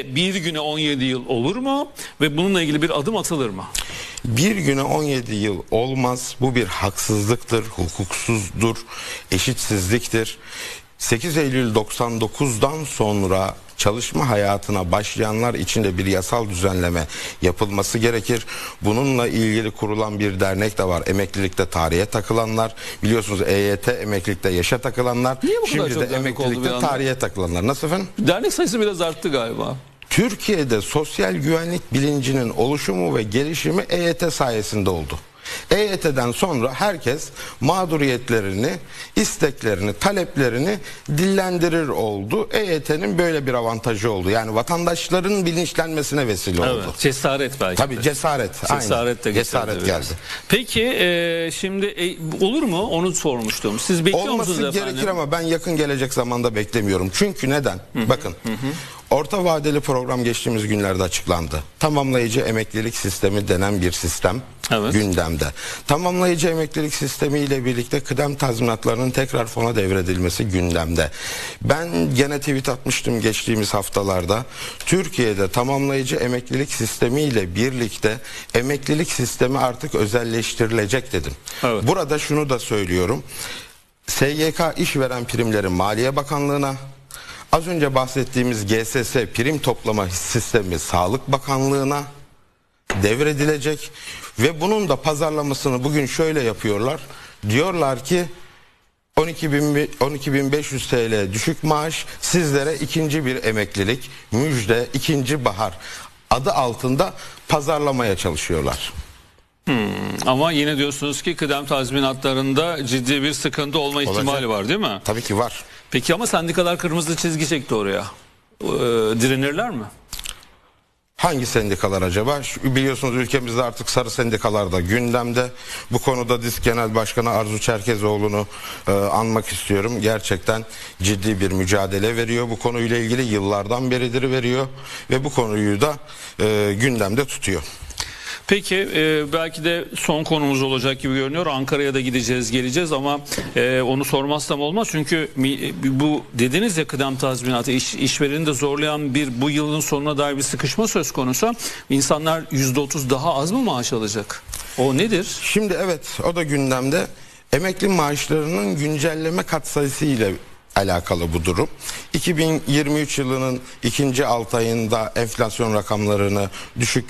Sizce bir güne 17 yıl olur mu ve bununla ilgili bir adım atılır mı? Bir güne 17 yıl olmaz. Bu bir haksızlıktır, hukuksuzdur, eşitsizliktir. 8 Eylül 99'dan sonra çalışma hayatına başlayanlar için de bir yasal düzenleme yapılması gerekir. Bununla ilgili kurulan bir dernek de var. Emeklilikte tarihe takılanlar. Biliyorsunuz EYT emeklilikte yaşa takılanlar. Niye bu kadar Şimdi çok de dernek oldu bir emeklilikte anda? tarihe takılanlar. Nasıl efendim? Dernek sayısı biraz arttı galiba. Türkiye'de sosyal güvenlik bilincinin oluşumu ve gelişimi EYT sayesinde oldu. EYT'den sonra herkes mağduriyetlerini, isteklerini, taleplerini dillendirir oldu. EYT'nin böyle bir avantajı oldu. Yani vatandaşların bilinçlenmesine vesile oldu. Cesaret belki. Tabii de. cesaret. Cesaret de aynen. Cesaret getirdi geldi. Peki e, şimdi e, olur mu? Onu sormuştum. Siz bekliyor Olması musunuz efendim? gerekir ama ben yakın gelecek zamanda beklemiyorum. Çünkü neden? Bakın. Orta vadeli program geçtiğimiz günlerde açıklandı. Tamamlayıcı emeklilik sistemi denen bir sistem Evet. gündemde. Tamamlayıcı emeklilik sistemi ile birlikte kıdem tazminatlarının tekrar fona devredilmesi gündemde. Ben gene tweet atmıştım geçtiğimiz haftalarda. Türkiye'de tamamlayıcı emeklilik sistemi ile birlikte emeklilik sistemi artık özelleştirilecek dedim. Evet. Burada şunu da söylüyorum. SGK işveren primleri Maliye Bakanlığı'na, az önce bahsettiğimiz GSS prim toplama sistemi Sağlık Bakanlığı'na devredilecek ve bunun da pazarlamasını bugün şöyle yapıyorlar. Diyorlar ki 12.000 12.500 TL düşük maaş sizlere ikinci bir emeklilik müjde ikinci bahar adı altında pazarlamaya çalışıyorlar. Ama yine diyorsunuz ki kıdem tazminatlarında ciddi bir sıkıntı olma ihtimali var değil mi? Tabii ki var. Peki ama sendikalar kırmızı çizgi çekti oraya. Ee, direnirler mi? Hangi sendikalar acaba? Biliyorsunuz ülkemizde artık sarı sendikalar da gündemde. Bu konuda DİSK Genel Başkanı Arzu Çerkezoğlu'nu e, anmak istiyorum. Gerçekten ciddi bir mücadele veriyor. Bu konuyla ilgili yıllardan beridir veriyor ve bu konuyu da e, gündemde tutuyor. Peki e, belki de son konumuz olacak gibi görünüyor. Ankara'ya da gideceğiz geleceğiz ama e, onu sormazsam olmaz. Çünkü bu dediniz ya kıdem tazminatı iş, işvereni de zorlayan bir bu yılın sonuna dair bir sıkışma söz konusu. İnsanlar %30 daha az mı maaş alacak? O nedir? Şimdi evet o da gündemde. Emekli maaşlarının güncelleme katsayısı ile alakalı bu durum. 2023 yılının ikinci 6 ayında enflasyon rakamlarını düşük